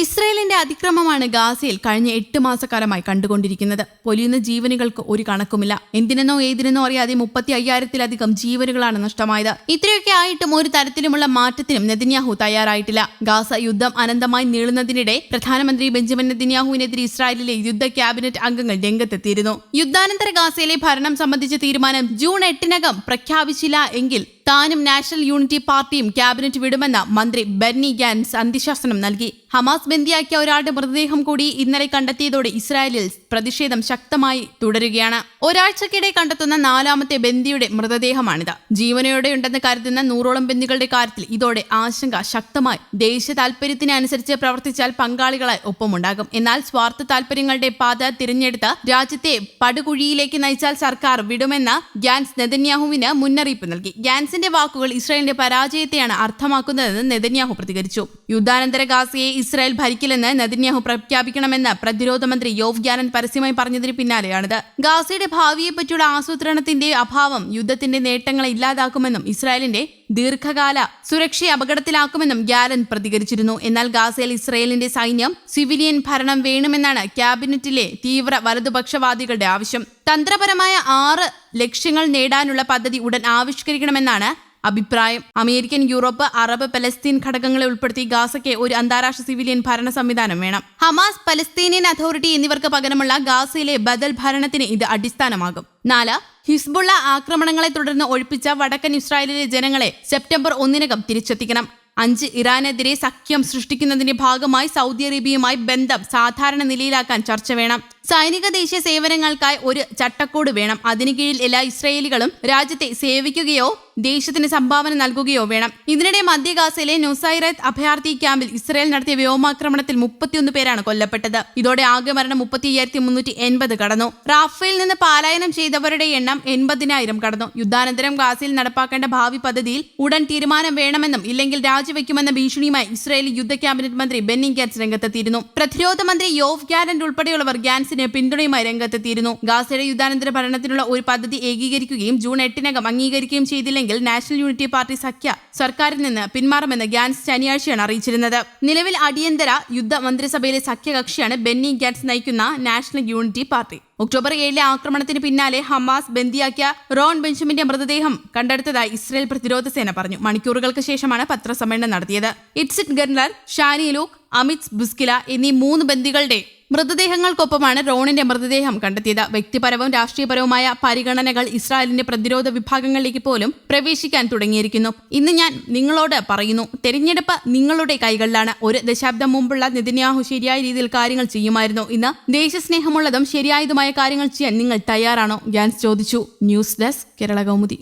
ഇസ്രയേലിന്റെ അതിക്രമമാണ് ഗാസയിൽ കഴിഞ്ഞ എട്ട് മാസക്കാലമായി കണ്ടുകൊണ്ടിരിക്കുന്നത്. പൊലിയുന്ന ജീവനുകൾക്ക് ഒരു കണക്കുമില്ല. എന്തിനെന്നോ ഏതിനെന്നോ അറിയാതെ മുപ്പത്തി അയ്യായിരത്തിലധികം ജീവനുകളാണ് നഷ്ടമായത്. ഇത്രയൊക്കെ ആയിട്ടും ഒരു തരത്തിലുമുള്ള മാറ്റത്തിനും നെതിന്യാഹു തയ്യാറായിട്ടില്ല. ഗാസ യുദ്ധം അനന്തമായി നീളുന്നതിനിടെ പ്രധാനമന്ത്രി ബെഞ്ചമിൻ നെതിന്യാഹുവിനെതിരെ ഇസ്രായേലിലെ യുദ്ധ ക്യാബിനറ്റ് അംഗങ്ങൾ രംഗത്തെത്തിയിരുന്നു. യുദ്ധാനന്തര ഗാസയിലെ ഭരണം സംബന്ധിച്ച തീരുമാനം ജൂൺ എട്ടിനകം പ്രഖ്യാപിച്ചില്ല എങ്കിൽ താനും നാഷണൽ യൂണിറ്റി പാർട്ടിയും ക്യാബിനറ്റ് വിടുമെന്ന് മന്ത്രി ബെർണി ഗാൻസ് അന്ത്യശാസനം നൽകി. ഹമാസ് ബന്ദിയാക്കിയ ഒരാളുടെ മൃതദേഹം കൂടി ഇന്നലെ കണ്ടെത്തിയതോടെ ഇസ്രായേലിൽ പ്രതിഷേധം ശക്തമായി തുടരുകയാണ്. ഒരാഴ്ചക്കിടെ കണ്ടെത്തുന്ന നാലാമത്തെ ബന്ദിയുടെ മൃതദേഹമാണിത്. ജീവനോടെയുണ്ടെന്ന് കരുതുന്ന നൂറോളം ബന്ദികളുടെ കാര്യത്തിൽ ഇതോടെ ആശങ്ക ശക്തമായി. ദേശീയ താൽപര്യത്തിനനുസരിച്ച് പ്രവർത്തിച്ചാൽ പങ്കാളികളെ ഒപ്പമുണ്ടാകും. എന്നാൽ സ്വാർത്ഥ താൽപര്യങ്ങളുടെ പാത തിരഞ്ഞെടുത്ത് രാജ്യത്തെ പടുകുഴിയിലേക്ക് നയിച്ചാൽ സർക്കാർ വിടുമെന്ന് ഗ്യാൻസ് നെതന്യാഹുവിന് മുന്നറിയിപ്പ് നൽകി. ഗ്യാൻസിന്റെ വാക്കുകൾ ഇസ്രായേലിന്റെ പരാജയത്തെയാണ് അർത്ഥമാക്കുന്നതെന്ന് നെതന്യാഹു പ്രതികരിച്ചു. യുദ്ധാനന്തര ഗാസയെ ഇസ്രായേൽ ഭരിക്കില്ലെന്ന് നെതന്യാഹു പ്രഖ്യാപിക്കണമെന്ന് പ്രതിരോധ മന്ത്രി യോവ് ഗ്യാനൻ പരസ്യമായി പറഞ്ഞതിന് പിന്നാലെയാണിത്. ഗാസയുടെ ഭാവിയെപ്പറ്റിയുള്ള ആസൂത്രണത്തിന്റെ അഭാവം യുദ്ധത്തിന്റെ നേട്ടങ്ങളെ ഇല്ലാതാക്കുമെന്നും ഇസ്രായേലിന്റെ ദീർഘകാല സുരക്ഷയെ അപകടത്തിലാക്കുമെന്നും ഗ്യാലൻ പ്രതികരിച്ചിരുന്നു. എന്നാൽ ഗാസയിൽ ഇസ്രയേലിന്റെ സൈന്യം സിവിലിയൻ ഭരണം വേണമെന്നാണ് ക്യാബിനറ്റിലെ തീവ്ര വലതുപക്ഷവാദികളുടെ ആവശ്യം. തന്ത്രപരമായ ആറ് ലക്ഷ്യങ്ങൾ നേടാനുള്ള പദ്ധതി ഉടൻ ആവിഷ്കരിക്കണമെന്നാണ് അഭിപ്രായം. അമേരിക്കൻ യൂറോപ്പ് അറബ് പലസ്തീൻ ഘടകങ്ങളെ ഉൾപ്പെടുത്തി ഗാസയ്ക്ക് ഒരു അന്താരാഷ്ട്ര സിവിലിയൻ ഭരണ സംവിധാനം വേണം. ഹമാസ് പലസ്തീനിയൻ അതോറിറ്റി എന്നിവർക്ക് പകരമുള്ള ഗാസയിലെ ബദൽ ഭരണത്തിന് ഇത് അടിസ്ഥാനമാകും. നാല് ഹിസ്ബുള്ള ആക്രമണങ്ങളെ തുടർന്ന് ഒഴിപ്പിച്ച വടക്കൻ ഇസ്രായേലിലെ ജനങ്ങളെ സെപ്റ്റംബർ ഒന്നിനകം തിരിച്ചെത്തിക്കണം. അഞ്ച് ഇറാനെതിരെ സഖ്യം സൃഷ്ടിക്കുന്നതിന്റെ ഭാഗമായി സൗദി അറേബ്യയുമായി ബന്ധം സാധാരണ നിലയിലാക്കാൻ ചർച്ച വേണം. സൈനിക ദേശീയ സേവനങ്ങൾക്കായി ഒരു ചട്ടക്കൂട് വേണം. അതിന് കീഴിൽ എല്ലാ ഇസ്രയേലികളും രാജ്യത്തെ സേവിക്കുകയോ ദേശത്തിന് സംഭാവന നൽകുകയോ വേണം. ഇതിനിടെ മധ്യ ഗാസയിലെ നുസൈറത്ത് അഭയാർത്ഥി ക്യാമ്പിൽ ഇസ്രയേൽ നടത്തിയ വ്യോമാക്രമണത്തിൽ മുപ്പത്തിയൊന്ന് പേരാണ് കൊല്ലപ്പെട്ടത്. ഇതോടെ ആകെ മരണം മുപ്പത്തി അയ്യായിരത്തി മുന്നൂറ്റി എൺപത് കടന്നു. റാഫേൽ നിന്ന് പാലായനം ചെയ്തവരുടെ എണ്ണം എൺപതിനായിരം കടന്നു. യുദ്ധാനന്തരം ഗാസയിൽ നടപ്പാക്കേണ്ട ഭാവി പദ്ധതിയിൽ ഉടൻ തീരുമാനം വേണമെന്നും ഇല്ലെങ്കിൽ രാജിവെക്കുമെന്ന ഭീഷണിയുമായി ഇസ്രയേലി യുദ്ധ ക്യാബിനറ്റ് മന്ത്രി ബെന്നി ഗാൻസ് രംഗത്തെത്തിയിരുന്നു. പ്രതിരോധ മന്ത്രി യോഫ് ഗ്യാരന്റ് ഉൾപ്പെടെയുള്ളവർ ഗ്യാൻസിന് പിന്തുണയുമായി രംഗത്തെത്തിയിരുന്നു. ഗാസയുടെ യുദ്ധാനന്തര ഭരണത്തിനുള്ള ഒരു പദ്ധതി ഏകീകരിക്കുകയും ജൂൺ എട്ടിനകം അംഗീകരിക്കുകയും ചെയ്തില്ലെങ്കിൽ നാഷണൽ യൂണിറ്റി പാർട്ടി സഖ്യ സർക്കാരിൽ നിന്ന് പിന്മാറുമെന്ന് ഗാൻസ് ശനിയാഴ്ചയാണ് അറിയിച്ചിരുന്നത്. നിലവിൽ അടിയന്തര യുദ്ധ മന്ത്രിസഭയിലെ സഖ്യകക്ഷിയാണ് ബെന്നി ഗാൻസ് നയിക്കുന്ന നാഷണൽ യൂണിറ്റി പാർട്ടി. ഒക്ടോബർ ഏഴിലെ ആക്രമണത്തിന് പിന്നാലെ ഹമാസ് ബന്ദിയാക്കിയ റോൺ ബെഞ്ചമിന്റെ മൃതദേഹം കണ്ടെടുത്തതായി ഇസ്രയേൽ പ്രതിരോധ സേന പറഞ്ഞു. മണിക്കൂറുകൾക്ക് ശേഷമാണ് പത്രസമ്മേളനം നടത്തിയത്. Itzhak Gelerenter Shani Louk Amit Buskila എന്നീ മൂന്ന് ബന്ദികളുടെ മൃതദേഹങ്ങൾക്കൊപ്പമാണ് റോണിന്റെ മൃതദേഹം കണ്ടെത്തിയത്. വ്യക്തിപരവും രാഷ്ട്രീയപരവുമായ പരിഗണനകൾ ഇസ്രായേലിന്റെ പ്രതിരോധ വിഭാഗങ്ങളിലേക്ക് പോലും പ്രവേശിക്കാൻ തുടങ്ങിയിരിക്കുന്നു. ഇന്ന് ഞാൻ നിങ്ങളോട് പറയുന്നു തെരഞ്ഞെടുപ്പ് നിങ്ങളുടെ കൈകളിലാണ്. ഒരു ദശാബ്ദം മുമ്പുള്ള നെതിന്യാഹു ശരിയായ രീതിയിൽ കാര്യങ്ങൾ ചെയ്യുമായിരുന്നു. ഇന്ന് ദേശസ്നേഹമുള്ളതും ശരിയായതുമായ കാര്യങ്ങൾ ചെയ്യാൻ നിങ്ങൾ തയ്യാറാണോ? ഗ്യാൻസ് ചോദിച്ചു. News desk Kerala Kaumudi.